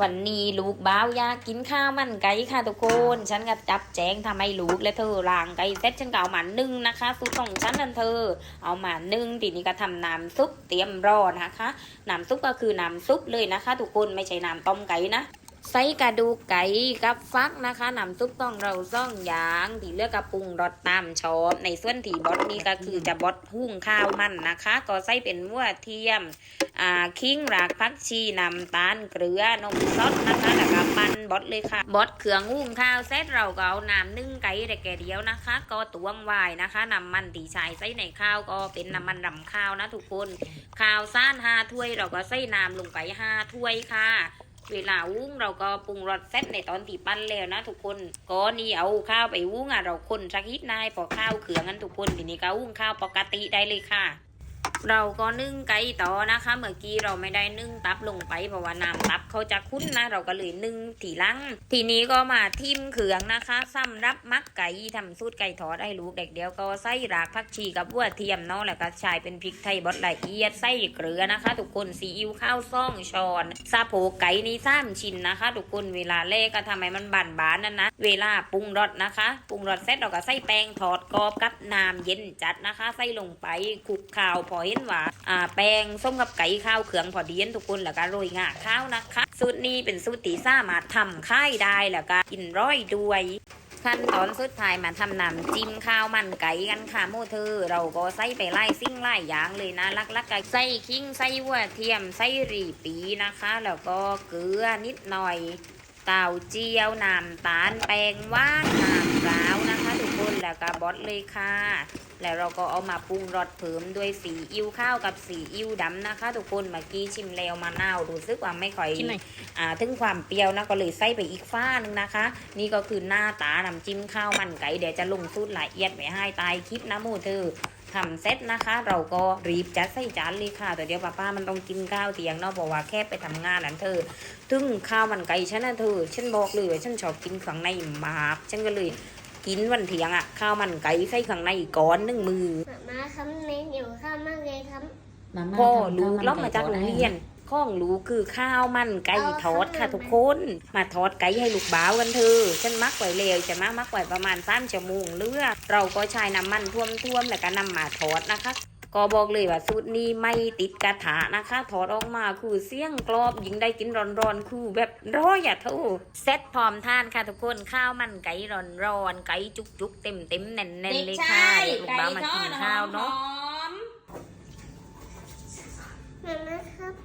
วันนี้ลูกบ้าวอยากกินข้าวมันไก่ค่ะทุกคน ฉันก็จับแจงทำให้ลูกและเธอล้างไก่เสร็จฉันก็เอามานึ่งนะคะสุตรของฉันนั่นเธอ เอามานึ่งทีนี้ก็ทำน้ำซุปเตรียมรอนะคะน้ำซุปก็คือน้ำซุปเลยนะคะ ทุกคนไม่ใช่น้ำต้มไก่นะ ใส่กระดูกไก่กับฟักนะคะน้ำซุปต้องเราซ่องอย่างที่เลือกกระปรุงรสตามชอบในส่วนที่บดนี้ก็คือจะบดหุ้งข้าวมันนะคะ ก็ใส่เป็นวัวเทียมอ่าคิงรากพักชีน้ำตาลเกลือนมสดนะคะแล้วก็ปั้นบดเลยค่ะบดเครื่องหุ้งข้าวเสร็จเราก็เอาน้ำนึ่งไก่แต่แก่เดียวนะคะ ก็ตวงไว้นะคะน้ำมันตีชายใส่ในข้าวก็เป็นน้ำมันรำข้าวนะทุกคนข้าวซ่านห้าถ้วยเราก็ใส่น้ำลงไปห้าถ้วยค่ะ เวลาวุ้งเราก็ปรุงรสเสร็จในตอนตีปั้นแล้วนะ ทุกคนก็นี่เอาข้าวไปวุ้งอะเราคนสักนิดนายพอข้าวเขืองกันทุกคนทีนี้ก็วุ้งข้าวปกติได้เลยค่ะ เราก็นึ่งไก่ต่อนะคะ เมื่อกี้เราไม่ได้นึ่งตับลงไปเพราะว่าน้ำตับเขาจะคุ้นนะ เราก็เลยนึ่งทีลัง ทีนี้ก็มาทิมเขืองนะคะสำหรับมักไก่ทำสูตรไก่ทอดให้ลูกเด็กเดียวก็ใส่รากผักชีกับวัวเทียมเนาะแล้วก็ใช้เป็นพริกไทยบดละเอียดใส่เกลือนะคะ ทุกคนซีอิ๊วข้าวซ่องช้อนซาโผไก่นี่สามชิ้นนะคะ ทุกคนเวลาเล่ก็ทำให้มันบานบานๆนั่นนะเวลาปรุงรสนะคะปรุงรสเสร็จเราก็ใส่แป้งทอดกรอบกับน้ำเย็นจัดนะคะ ใส่ลงไปคลุกข้าวพอเห็นว่าอ่าแป้งส้มกับไก่ข้าวเขืองพอดีนทุกคนแล้วก็โรยงาข้าวนะคะสูตรนี้เป็นสูตรที่สามารถทำค่ายได้แล้วก็กินร้อยด้วยขั้นตอนสุดท้ายมาทำน้ำจิ้มข้าวมันไก่กันค่ะโมเธอ เราก็ใส่ไปไล่ซิ่งไล่ยางเลยนะลักๆก็ใส่ขิงใส่วัวเทียมใส่รีปีนะคะ แล้วก็เกลือนิดหน่อยเต่าเจียวน้ำตาลแป้งว่านน้ำเปล่านะคะ นแล้วก็บดเลยค่ะ แล้วเราก็เอามาปรุงรสเพิ่มด้วยสีอิ๊วข้าวกับสีอิ๊วดำนะคะ ทุกคนเมื่อกี้ชิมแล้วมะนาวรู้สึกว่าไม่ค่อยกินหน่อยอ่าถึงความเปรี้ยวนะก็เลยใส่ไปอีกฝ้าหนึงนะคะ นี่ก็คือหน้าตาน้ำจิ้มข้าวมันไก่เดี๋ยวจะลงสูตรละเอียดไว้ให้ตายคลิปนะหมูเธอทำเสร็จนะคะ เราก็รีบจัดใส่จานเลยค่ะแต่เดี๋ยวป้าป้ามันต้องกินข้าวเที่ยงเนาะบอกว่าแค่ไปทำงานนั่นเธอถึงข้าวมันไก่ฉันนะเธอฉันบอกเลยว่าฉันชอบกินข้างในมากฉันก็เลย กินวันเที่ยงอะ ข้าวมันไก่ใส่ข้างในก้อนหนึ่งมือมาครับเน้นอยู่ข้าวมากเลยครับพ่อลูกล็อกมาจากโรงเรียนข้องลูกคือข้าวมันไก่ทอดค่ะทุกคน มาทอดไก่ให้ลูกบ้าวกันเถอะฉันมักไว้เร็วจะมามักไว้ประมาณสามชั่วโมงเลือกเราก็ใช้น้ำมันท่วมๆแล้วก็นำมาทอดนะคะ ก็บอกเลยว่าสูตรนี้ไม่ติดกระทะนะคะถอดออกมาคือเสียงกรอบยิงได้กินร้อนๆคือแบบร้อยอะเท่าเซ็ตพร้อมทานค่ะทุกคนข้าวมันไก่ร้อนๆไก่จุกๆเต็มๆแน่นๆเลยค่ะเดี๋ยวลูกบ้าวมากินข้าวเนาะมา